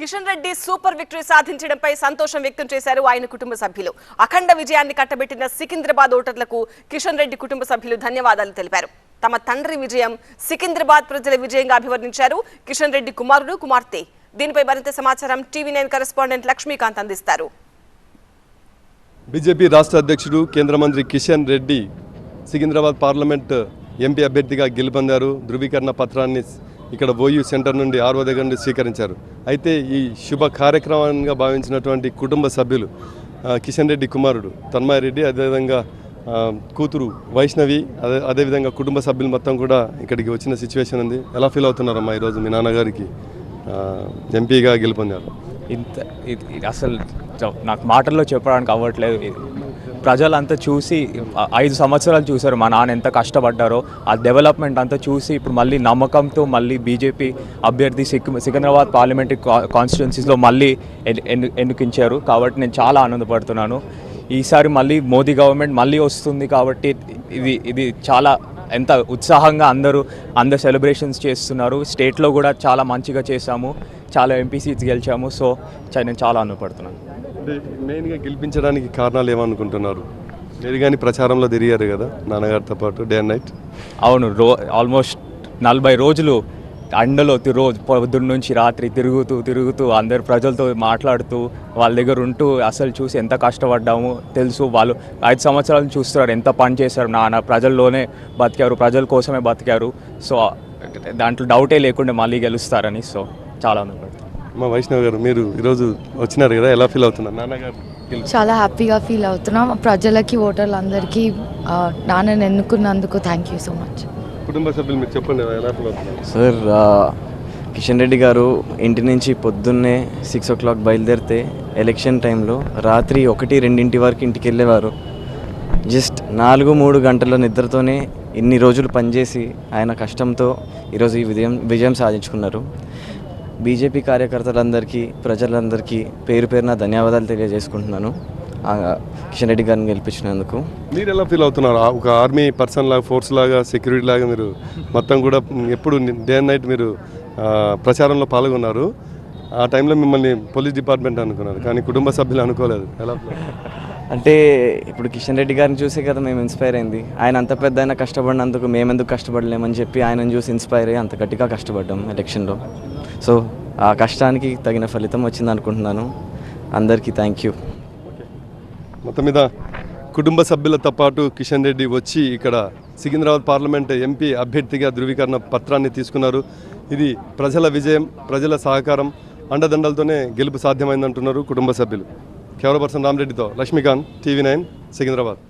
Kishan Reddy super victory సాధించడంపై సంతోషం వ్యక్తం చేశారు ఆయన కుటుంబ సభ్యులు. అఖండ విజయాన్ని కట్టబెట్టిన సికింద్రాబాద్ ఓటర్లకు కిషన్ రెడ్డి కుటుంబ సభ్యులు ధన్యవాదాలు తెలిపారు. తమ తండ్రి విజయం సికింద్రాబాద్ ప్రజల విజయంగా అభివర్ణించారు కిషన్ రెడ్డి కుమారుడు కుమార్తె. దీనిపై మరింత సమాచారం టీవీ నైన్ కరెస్పాండెంట్ లక్ష్మీకాంత్ అందిస్తారు. బీజేపీ రాష్ట్ర అధ్యక్షుడు కేంద్ర మంత్రి కిషన్ రెడ్డి సికింద్రాబాద్ పార్లమెంట్ ఎంపీ అభ్యర్థిగా గెలుపొందారు. ధృవీకరణ పత్రాన్ని ఇక్కడ ఓయూ సెంటర్ నుండి ఆర్ఓ దగ్గర నుండి స్వీకరించారు. అయితే ఈ శుభ కార్యక్రమంగా భావించినటువంటి కుటుంబ సభ్యులు కిషన్ రెడ్డి కుమారుడు తన్మయ రెడ్డి అదేవిధంగా కూతురు వైష్ణవి అదే అదేవిధంగా కుటుంబ సభ్యులు మొత్తం కూడా ఇక్కడికి వచ్చిన సిచ్యువేషన్ ఉంది. ఎలా ఫీల్ అవుతున్నారమ్మా ఈరోజు మీ నాన్నగారికి? ఎంపీగా గెలుపొందారు. ఇంత అసలు నాకు మాటల్లో చెప్పడానికి అవ్వట్లేదు. ప్రజలంతా చూసి ఐదు సంవత్సరాలు చూశారు మా నాన్న ఎంత కష్టపడ్డారో. ఆ డెవలప్మెంట్ అంతా చూసి ఇప్పుడు మళ్ళీ నమ్మకంతో మళ్ళీ బీజేపీ అభ్యర్థి సిక్ సికింద్రాబాద్ పార్లమెంటరీ కాన్స్టిట్యున్సీస్లో మళ్ళీ ఎన్- ఎన్నుకించారు. కాబట్టి నేను చాలా ఆనందపడుతున్నాను. ఈసారి మళ్ళీ మోదీ గవర్నమెంట్ మళ్ళీ వస్తుంది కాబట్టి ఇది ఇది చాలా ఎంత ఉత్సాహంగా అందరూ అందరు సెలబ్రేషన్స్ చేస్తున్నారు. స్టేట్లో కూడా చాలా మంచిగా చేశాము. చాలా ఎంపీ సీట్స్ గెలిచాము. సో నేను చాలా ఆనందపడుతున్నాను అంటే మెయిన్గా గెలిపించడానికి కారణాలు ఏమనుకుంటున్నారు? మీరు కానీ ప్రచారంలో తిరిగారు కదా నాన్నగారితో పాటు డే అండ్ నైట్. అవును రో ఆల్మోస్ట్ నలభై రోజులు అండలో రోజు పొద్దున్న నుంచి రాత్రి తిరుగుతూ తిరుగుతూ అందరు ప్రజలతో మాట్లాడుతూ వాళ్ళ దగ్గర ఉంటూ అసలు చూసి ఎంత కష్టపడ్డాము తెలుసు. వాళ్ళు ఐదు సంవత్సరాలు చూస్తున్నారు ఎంత పని చేశారు. నాన్న ప్రజల్లోనే బతికారు ప్రజల కోసమే బతికారు. సో దాంట్లో డౌటే లేకుండా మళ్ళీ గెలుస్తారని సో చాలా ఆనందపడుతున్నాను. మా వైష్ణవ్ గారు మీరు ఈరోజు వచ్చినారు కదా ఎలా ఫీల్ అవుతున్నారు? నాన్నగారు చాలా హ్యాపీగా ఫీల్ అవుతున్నాం. ప్రజలకి ఓటర్లందరికీ నాన్నని ఎన్నుకున్నందుకు థ్యాంక్ యూ సో మచ్. కుటుంబ సభ్యులు మీరు చెప్పండి ఎలా సార్ కిషన్ రెడ్డి గారు ఇంటి నుంచి పొద్దున్నే సిక్స్ ఓ క్లాక్ బయలుదేరితే ఎలక్షన్ టైంలో రాత్రి ఒకటి రెండింటి వరకు ఇంటికి వెళ్ళేవారు. జస్ట్ నాలుగు మూడు గంటల నిద్రతోనే ఇన్ని రోజులు పనిచేసి ఆయన కష్టంతో ఈరోజు ఈ విజయం విజయం సాధించుకున్నారు. బీజేపీ కార్యకర్తలందరికీ ప్రజలందరికీ పేరు పేరున ధన్యవాదాలు తెలియజేసుకుంటున్నాను. కిషన్ రెడ్డి గారిని గెలిపించినందుకు. మీరు ఎలా ఫీల్ అవుతున్నారు ఒక ఆర్మీ పర్సన్ లాగా ఫోర్స్ లాగా సెక్యూరిటీ లాగా మీరు మొత్తం కూడా ఎప్పుడు డే అండ్ నైట్ మీరు ప్రచారంలో పాల్గొన్నారు. ఆ టైంలో మిమ్మల్ని పోలీస్ డిపార్ట్మెంట్ అనుకున్నారు కానీ కుటుంబ సభ్యులు అనుకోలేదు. ఎలా? అంటే ఇప్పుడు కిషన్ రెడ్డి గారిని చూసే కదా మేము ఇన్స్పైర్ అయింది. ఆయన అంత పెద్ద ఆయన కష్టపడినందుకు మేమెందుకు కష్టపడలేమని చెప్పి ఆయనను చూసి ఇన్స్పైర్ అయ్యి అంత గట్టిగా కష్టపడ్డాం ఎలక్షన్లో సో ఆ కష్టానికి తగిన ఫలితం వచ్చింది అనుకుంటున్నాను అందరికీ థ్యాంక్ యూ మొత్తం మీద కుటుంబ సభ్యులతో పాటు కిషన్ రెడ్డి వచ్చి ఇక్కడ సికింద్రాబాద్ పార్లమెంట్ ఎంపీ అభ్యర్థిగా ధృవీకరణ పత్రాన్ని తీసుకున్నారు. ఇది ప్రజల విజయం ప్రజల సహకారం అండదండలతోనే గెలుపు సాధ్యమైందంటున్నారు కుటుంబ సభ్యులు. కెమెరా పర్సన్ రామరెడ్డితో లక్ష్మీకాంత్ టీవీ నైన్ సికింద్రాబాద్.